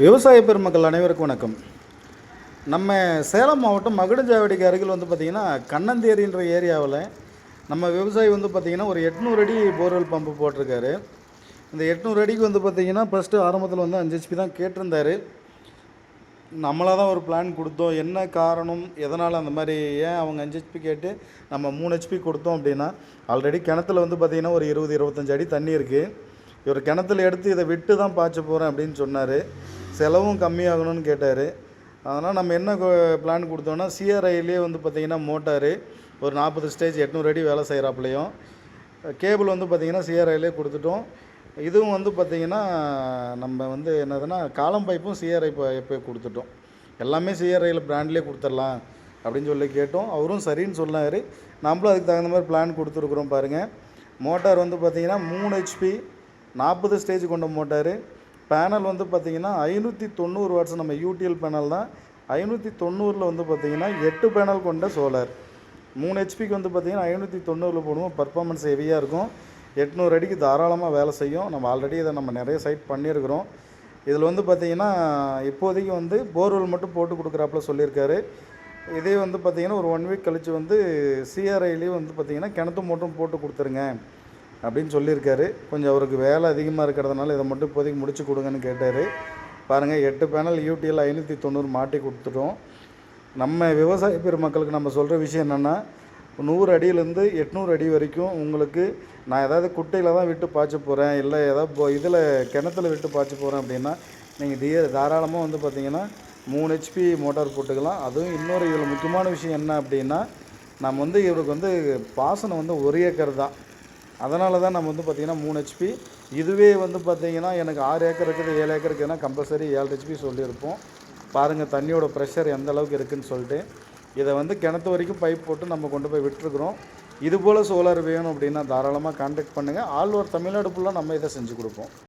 விவசாய பெருமக்கள் அனைவருக்கும் வணக்கம். நம்ம சேலம் மாவட்டம் மகுடஞ்சாவடிக்கு அருகில் வந்து பார்த்திங்கன்னா கண்ணந்தேரின்ற ஏரியாவில் நம்ம விவசாயி வந்து பார்த்திங்கன்னா ஒரு எட்நூறு அடி போர்வெல் பம்பு போட்டிருக்காரு. இந்த எட்நூறு அடிக்கு வந்து பார்த்திங்கன்னா ஃபஸ்ட்டு ஆரம்பத்தில் வந்து அஞ்சு ஹெச்பி தான் கேட்டிருந்தார். நம்மளாக தான் ஒரு பிளான் கொடுத்தோம். என்ன காரணம்? எதனால் அந்த மாதிரி? ஏன் அவங்க அஞ்சு ஹெச்பி கேட்டு நம்ம மூணு ஹெச்பி கொடுத்தோம் அப்படின்னா ஆல்ரெடி கிணத்துல வந்து பார்த்திங்கன்னா ஒரு இருபது இருபத்தஞ்சு அடி தண்ணி இருக்குது இவர் கிணத்துல எடுத்து இதை விட்டு தான் பாய்ச்ச போகிறேன் அப்படின்னு சொன்னார். செலவும் கம்மியாகணும்னு கேட்டார். அதனால் நம்ம என்ன பிளான் கொடுத்தோன்னா சிஆர்ஐலேயே வந்து பார்த்திங்கன்னா மோட்டாரு ஒரு நாற்பது ஸ்டேஜ் எட்நூறு அடி வேலை செய்கிறாப்புலையும் கேபிள் வந்து பார்த்திங்கன்னா சிஆர்ஐலே கொடுத்துட்டோம். இதுவும் வந்து பார்த்திங்கன்னா நம்ம வந்து என்னதுன்னா காலம் பைப்பும் சிஆர்ஐ பைப்பே கொடுத்துட்டோம். எல்லாமே சிஆர்ஐயில் பிராண்ட்லேயே கொடுத்துடலாம் அப்படின்னு சொல்லி கேட்டோம். அவரும் சரின்னு சொன்னார். நம்மளும் அதுக்கு தகுந்த மாதிரி பிளான் கொடுத்துருக்குறோம் பாருங்கள் மோட்டார் வந்து பார்த்திங்கன்னா மூணு ஹெச்பி நாற்பது ஸ்டேஜ் கொண்ட மோட்டாரு. பேனல் வந்து பார்த்திங்கன்னா ஐநூற்றி தொண்ணூறு வாட்ஸ் நம்ம யூடிஎல் பேனல் தான். ஐநூற்றி தொண்ணூறில் வந்து பார்த்திங்கன்னா எட்டு பேனல் கொண்ட சோலார் மூணு ஹெச்பிக்கு வந்து பார்த்திங்கன்னா ஐநூற்றி தொண்ணூறில் போடுவோம். பர்ஃபார்மன்ஸ் ஹெவியாக இருக்கும். எட்நூறு அடிக்கு தாராளமாக வேலை செய்யும். நம்ம ஆல்ரெடி இதை நம்ம நிறைய சைட் பண்ணியிருக்கிறோம். இதில் வந்து பார்த்திங்கன்னா இப்போதைக்கு வந்து போர்வெல் மட்டும் போட்டு கொடுக்குறாப்புல சொல்லியிருக்காரு. இதே வந்து பார்த்திங்கன்னா ஒரு ஒன் வீக் கழித்து வந்து சிஆர்ஐலேயும் வந்து பார்த்திங்கன்னா கிணத்து மோட்டரும் போட்டு கொடுத்துருங்க. அப்படின்னு சொல்லியிருக்காரு. கொஞ்சம் அவருக்கு வேலை அதிகமாக இருக்கிறதுனால இதை மட்டும் இப்போதைக்கு முடிச்சு கொடுங்கன்னு கேட்டார். பாருங்கள் எட்டு பேனல் யூடிஎல் ஐநூற்றி தொண்ணூறு மாட்டி கொடுத்துட்டோம். நம்ம விவசாய பெருமக்களுக்கு நம்ம சொல்கிற விஷயம் என்னென்னா நூறு அடியிலேருந்து எட்நூறு அடி வரைக்கும் உங்களுக்கு நான் ஏதாவது குட்டையில் தான் விட்டு பாய்ச்ச போகிறேன் இல்லை ஏதாவது இதில் கிணத்துல விட்டு பாய்ச்ச போகிறேன் அப்படின்னா நீங்கள் தீ தாராளமாக வந்து பார்த்தீங்கன்னா மூணு ஹெச்பி மோட்டார் போட்டுக்கலாம். அதுவும் இன்னொரு இதில் முக்கியமான விஷயம் என்ன அப்படின்னா நம்ம வந்து இவருக்கு வந்து பாசனம் வந்து ஒரு ஏக்கர் தான். அதனால தான் நம்ம வந்து பார்த்திங்கன்னா மூணு ஹெச்பி இதுவே வந்து பார்த்திங்கன்னா எனக்கு ஆறு ஏக்கர் இருக்குது ஏழு ஏக்கர் இருக்குதுன்னா கம்பல்சரி ஏழு ஹெச்பி சொல்லியிருப்போம். பாருங்கள் தண்ணியோட ப்ரெஷர் எந்த அளவுக்கு இருக்குதுன்னு சொல்லிட்டு. இதை வந்து கிணத்து வரைக்கும் பைப் போட்டு நம்ம கொண்டு போய் விட்டுருக்குறோம். இது போல் சோலார் வேணும் அப்படின்னா தாராளமாக கான்டாக்ட் பண்ணுங்கள் ஆல் ஓவர் தமிழ்நாடு ஃபுல்லாக நம்ம இதை செஞ்சு கொடுப்போம்.